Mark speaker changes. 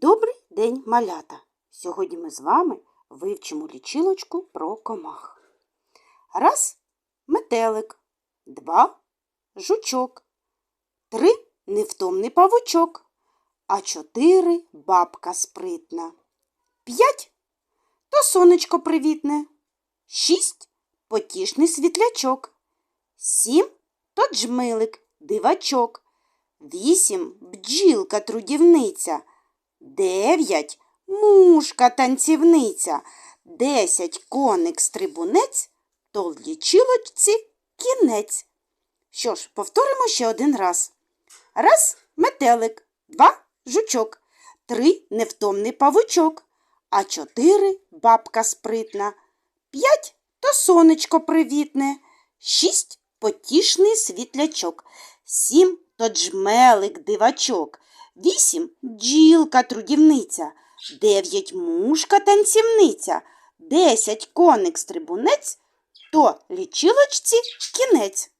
Speaker 1: Добрий день, малята! Сьогодні ми з вами вивчимо лічилочку про комах. Раз метелик, два жучок, три невтомний павучок, а чотири бабка спритна, п'ять то сонечко привітне, шість потішний світлячок, сім то джмилик, дивачок, вісім бджілка трудівниця. Дев'ять. Мушка танцівниця, десять коник стрибунець, то в лічилочці кінець. Що ж, повторимо ще один раз. Раз метелик, два жучок, три невтомний павучок, а чотири бабка спритна, п'ять то сонечко привітне, шість потішний світлячок, сім то джмелик дивачок, вісім бджілка трудівниця, дев'ять мушка танцівниця, десять коник стрибунець, то лічилочці кінець.